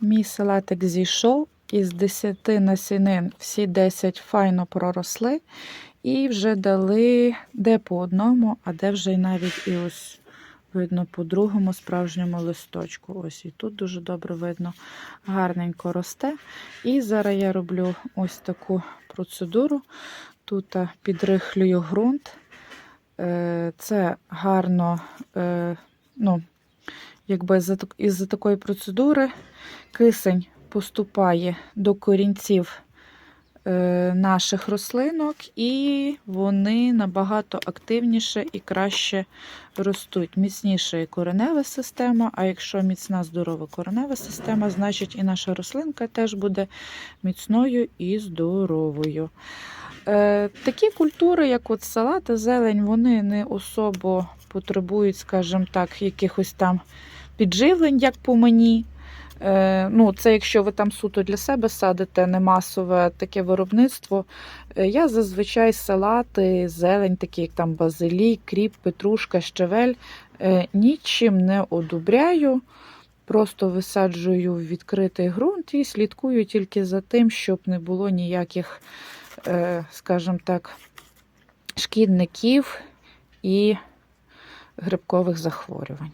Мій салатик зійшов. Із 10 насінин всі 10 файно проросли. І вже дали де по одному, а де вже навіть і ось видно по другому справжньому листочку. Ось і тут дуже добре видно, гарненько росте. І зараз я роблю ось таку процедуру. Тут підрихлюю ґрунт. Е, Це гарно, е, ну, якби за із-за такої процедури кисень поступає до корінців е, наших рослинок, і вони набагато активніше і краще ростуть. Міцніша і коренева система. А якщо міцна здорова коренева система, значить і наша рослинка теж буде міцною і здоровою. Е, такі культури, як от салати, зелень, вони не особо потребують, скажімо так, якихось там підживлень, як по мені. Е, ну, це якщо ви там суто для себе садите, не масове таке виробництво. Е, я зазвичай салати, зелень, такі як там базилік, кріп, петрушка, щавель, е, нічим не одобряю. Просто висаджую в відкритий ґрунт і слідкую тільки за тим, щоб не було ніяких, скажімо так, шкідників і грибкових захворювань.